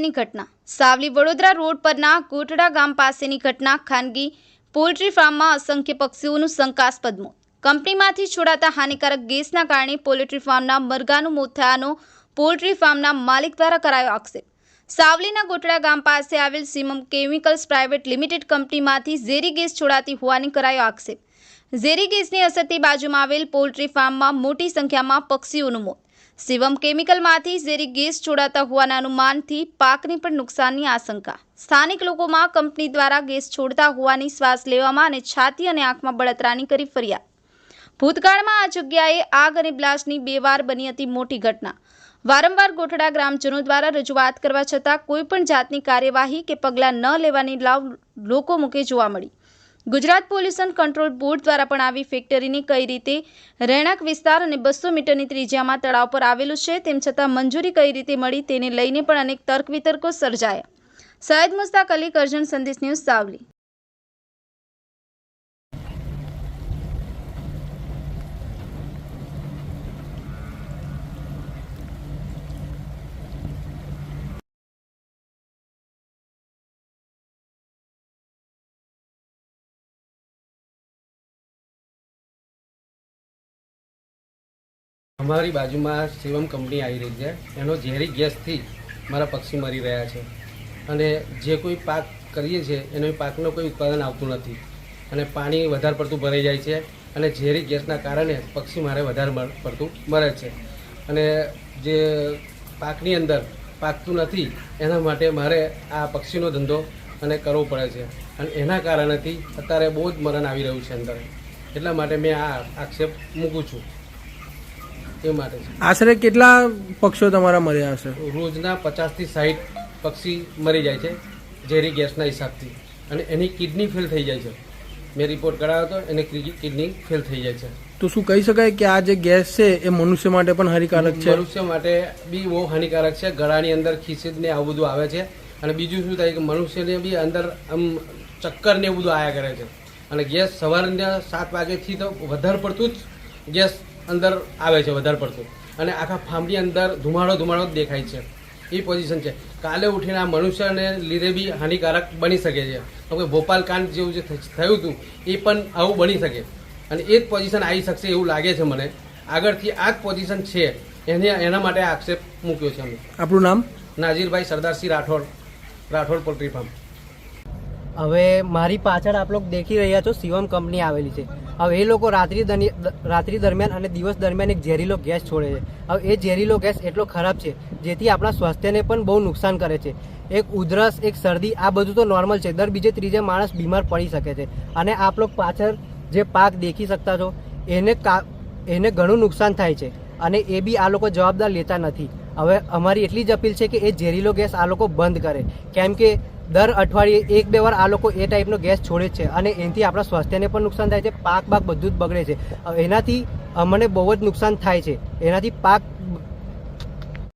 પાસેની ઘટના. સાવલી વડોદરા રોડ પરના કોટડા ગામ પાસેની ઘટના. ખાનગી પોલ્ટ્રી ફાર્મમાં અસંખ્ય પક્ષીઓનું શંકાસ્પદ મોત. કંપનીમાંથી છોડાતા હાનિકારક ગેસના કારણે પોલ્ટ્રી ફાર્મના મરઘાનું મોત થયાનો પોલ્ટ્રી ફાર્મના માલિક દ્વારા કરાયો આક્ષેપ. સાવલીના ગોટડા ગામ પાસે આવેલ સિમમ કેમિકલ્સ પ્રાઇવેટ લિમિટેડ કંપનીમાંથી ઝેરી ગેસ છોડાતી હોવાની કરાયો આક્ષેપ. ઝેરી ગેસની અસરથી બાજુમાં આવેલ પોલ્ટ્રી ફાર્મમાં મોટી સંખ્યામાં પક્ષીઓનું મોત. શિવમ કેમિકલમાંથી ઝેરી ગેસ છોડાતા હોવાના અનુમાનથી પાકને પણ નુકસાનની આશંકા. સ્થાનિક લોકોમાં કંપની દ્વારા ગેસ છોડતા હોવાની શ્વાસ લેવામાં અને છાતી અને આંખમાં બળતરાની કરી ફરિયાદ. ભૂતકાળમાં આ જગ્યાએ આગ અને બ્લાસ્ટની બે વાર બની હતી મોટી ઘટના. વારંવાર ગોઠડા ગ્રામજનો દ્વારા રજૂઆત કરવા છતાં કોઈ પણ જાતની કાર્યવાહી કે પગલાં ન લેવાની લાવ લોકો મુકે જોવા મળી. ગુજરાત પોલ્યુશન કંટ્રોલ બોર્ડ દ્વારા પણ આવી ફેક્ટરીની કઈ રીતે રહેણાંક વિસ્તાર અને બસો મીટરની ત્રિજ્યામાં તળાવ પર આવેલું છે, તેમ છતાં મંજૂરી કઈ રીતે મળી તેને લઈને પણ અનેક તર્ક વિતર્કો સર્જાયા. સૈયદ મુસ્તાક અલી, કરજણ સંદેશ ન્યૂઝ સાવલી. અમારી બાજુમાં શિવમ કંપની આવી રહી છે. એનો ઝેરી ગેસથી મારા પક્ષી મરી રહ્યા છે. અને જે કોઈ પાક કરીએ છીએ, એનો પાકનું કોઈ ઉત્પાદન આવતું નથી. અને પાણી વધારે પડતું ભરાઈ જાય છે અને ઝેરી ગેસના કારણે પક્ષી મારે વધારે પડતું મરે છે. અને જે પાકની અંદર પાકતું નથી, એના માટે મારે આ પક્ષીનો ધંધો અને કરવો પડે છે. અને એના કારણેથી અત્યારે બહુ જ મરણ આવી રહ્યું છે અંદર. એટલા માટે મેં આ આક્ષેપ મૂકું છું. એ માટે આશરે કેટલા પક્ષીઓ તમારા મર્યા હશે રોજના પચાસથી સાઠ પક્ષી મરી જાય છે ઝેરી ગેસના હિસાબથી. અને એની કિડની ફેલ થઈ જાય છે. મેં રિપોર્ટ કરાવ્યો હતો એને કિડની ફેલ થઈ જાય છે. તો શું કહી શકાય કે આ જે ગેસ છે એ મનુષ્ય માટે પણ હાનિકારક છે? મનુષ્ય માટે બી બહુ હાનિકારક છે. ગળાની અંદર ખીસીદ ને આવું બધું આવે છે. અને બીજું શું થાય કે મનુષ્યને બી અંદર આમ ચક્કર ને એવું બધું આયા કરે છે. અને ગેસ સવારના સાત વાગ્યાથી તો વધારે પડતું જ ગેસ અંદર આવે છે વધારે પડતું. અને આખા ફાર્મની અંદર ધુમાડો ધુમાડો જ દેખાય છે. એ પોઝિશન છે. કાલે ઉઠીને આ મનુષ્યને લીધે બી હાનિકારક બની શકે છે. હવે કે ભોપાલ કાંડ જેવું જે થયું હતું એ પણ આવું બની શકે. અને એ જ પોઝિશન આવી શકશે એવું લાગે છે મને. આગળથી આ જ પોઝિશન છે એને એના માટે આક્ષેપ મૂક્યો છે અમે. આપણું નામ? નાજીરભાઈ Sardarsinh Rathod. Rathod poultry farm. હવે મારી પાછળ આપ લોકો દેખી રહ્યા છો શિવમ કંપની આવેલી છે. હવે એ લોકો રાત્રિ રાત્રિ દરમિયાન અને દિવસ દરમિયાન એક ઝેરીલો ગેસ છોડે છે. હવે એ ઝેરીલો ગેસ એટલો ખરાબ છે, જેથી આપણા સ્વાસ્થ્યને પણ બહુ નુકસાન કરે છે. એક ઉધરસ, એક શરદી, આ બધું તો નોર્મલ છે. દર બીજે ત્રીજે માણસ બીમાર પડી શકે છે. અને આપ લોકો પાછળ જે પાક દેખી શકતા છો, એને કા એને ઘણું નુકસાન થાય છે. અને એ બી આ લોકો જવાબદાર લેતા નથી. હવે અમારી એટલી જ અપીલ છે કે એ ઝેરીલો ગેસ આ લોકો બંધ કરે. કેમ કે દર અઠવાડિયે એક બે વાર આ લોકો એ ટાઈપનો ગેસ છોડે છે અને એનાથી આપણા સ્વાસ્થ્યને પણ નુકસાન થાય છે, પાક બાક બધું જ બગડે છે. એનાથી અમને બહુ જ નુકસાન થાય છે. એનાથી પાક